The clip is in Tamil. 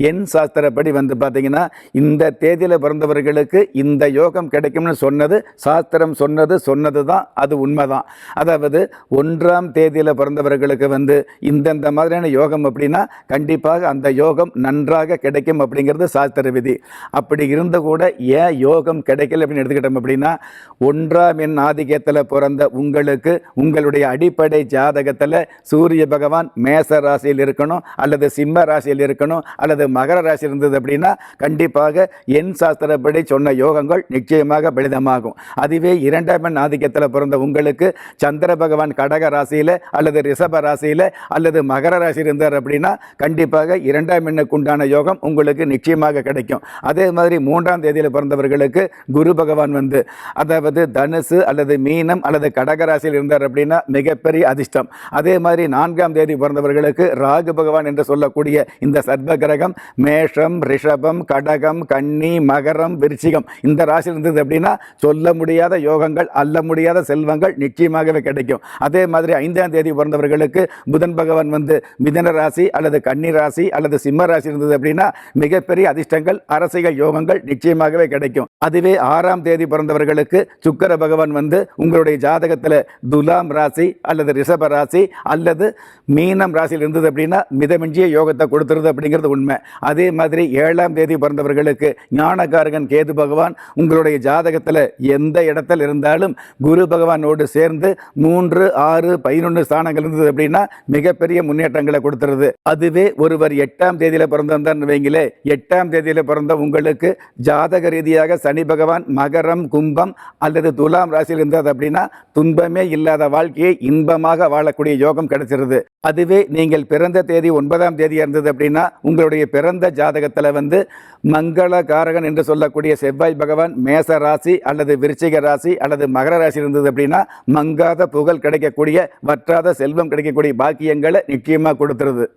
என் சாஸ்திரப்படி வந்து பார்த்தீங்கன்னா இந்த தேதியில் பிறந்தவர்களுக்கு இந்த யோகம் கிடைக்கும்னு சொன்னது சாஸ்திரம் சொன்னது சொன்னது தான் அது உண்மைதான். அதாவது ஒன்றாம் தேதியில் பிறந்தவர்களுக்கு வந்து இந்தந்த மாதிரியான யோகம் அப்படின்னா கண்டிப்பாக அந்த யோகம் நன்றாக கிடைக்கும் அப்படிங்கிறது சாஸ்திர விதி. அப்படி இருந்த கூட ஏன் யோகம் கிடைக்கல அப்படின்னு எடுத்துக்கிட்டோம் அப்படின்னா ஒன்றாம் எண் ஆதிக்கத்தில் பிறந்த உங்களுக்கு உங்களுடைய அடிப்படை ஜாதகத்தில் சூரிய பகவான் மேச ராசியில் இருக்கணும் அல்லது சிம்ம ராசியில் இருக்கணும் அல்லது மகர ராசி இருந்தது அப்படின்னா கண்டிப்பாக என் சாஸ்திரப்படி சொன்ன யோகங்கள் நிச்சயமாக பலிதமாகும் அதுவே இரண்டாம் எண் ஆதிக்கத்தில் பிறந்த உங்களுக்கு சந்திர பகவான் கடக ராசியில் அல்லது ரிஷப ராசியில் அல்லது மகர ராசி இருந்தார் அப்படின்னா கண்டிப்பாக இரண்டாம் எண்ணுக்கு உண்டான யோகம் உங்களுக்கு நிச்சயமாக கிடைக்கும். அதே மாதிரி மூன்றாம் தேதியில் பிறந்தவர்களுக்கு குரு பகவான் வந்து அதாவது தனுசு அல்லது மீனம் அல்லது கடக ராசியில் இருந்தார் அப்படின்னா மிகப்பெரிய அதிர்ஷ்டம். அதே மாதிரி நான்காம் தேதி பிறந்தவர்களுக்கு ராகு பகவான் என்று சொல்லக்கூடிய இந்த சர்வ கிரகம் மேஷம் ரிஷபம் கடகம் கன்னி மகரம் விருச்சிகம். இந்த ராசி இருந்தது அப்படின்னா சொல்ல முடியாத யோகங்கள் அல்ல முடியாத செல்வங்கள் நிச்சயமாகவே கிடைக்கும். அதே மாதிரி ஐந்தாம் தேதி பிறந்தவர்களுக்கு புதன் பகவான் வந்து மிதன ராசி அல்லது கன்னி ராசி அல்லது சிம்ம ராசி இருந்தது அப்படின்னா மிகப்பெரிய அதிர்ஷ்டங்கள் அரசியல் யோகங்கள் நிச்சயமாகவே கிடைக்கும். அதுவே ஆறாம் தேதி பிறந்தவர்களுக்கு சுக்கர பகவான் வந்து உங்களுடைய ஜாதகத்தில் துலாம் ராசி அல்லது ரிஷப ராசி அல்லது மீனம் ராசியில் இருந்தது அப்படின்னா மிதமிஞ்சிய யோகத்தை கொடுத்துருது அப்படிங்கிறது உண்மை. அதே மாதிரி ஏழாம் தேதி பிறந்தவர்களுக்கு ஞானகாரகன் கேது பகவான் உங்களுடைய ஜாதகத்தில் எந்த இடத்தில் இருந்தாலும் குரு பகவானோடு சேர்ந்து மூன்று ஆறு பதினொன்று ஸ்தானங்கள் இருந்தது அப்படின்னா மிகப்பெரிய முன்னேற்றங்களை கொடுத்துருது. அதுவே ஒருவர் எட்டாம் தேதியில் பிறந்திருந்தார்னு வைங்களே எட்டாம் தேதியில் பிறந்த உங்களுக்கு ஜாதக ரீதியாக சனி பகவான் மகரம் கும்பம் அல்லது துலாம் ராசியில் இருந்தது அப்படின்னா துன்பமே இல்லாத வாழ்க்கையை இன்பமாக வாழக்கூடிய யோகம் கிடைச்சிருது. அதுவே நீங்கள் பிறந்த தேதி ஒன்பதாம் தேதியாக இருந்தது அப்படின்னா உங்களுடைய பிறந்த ஜாதகத்தில் வந்து மங்கள காரகன் என்று சொல்லக்கூடிய செவ்வாய் பகவான் மேச ராசி அல்லது விருச்சிக ராசி அல்லது மகர ராசி இருந்தது அப்படின்னா மங்காத புகழ் கிடைக்கக்கூடிய வற்றாத செல்வம் கிடைக்கக்கூடிய பாக்கியங்களை நிச்சயமாக கொடுத்துருது.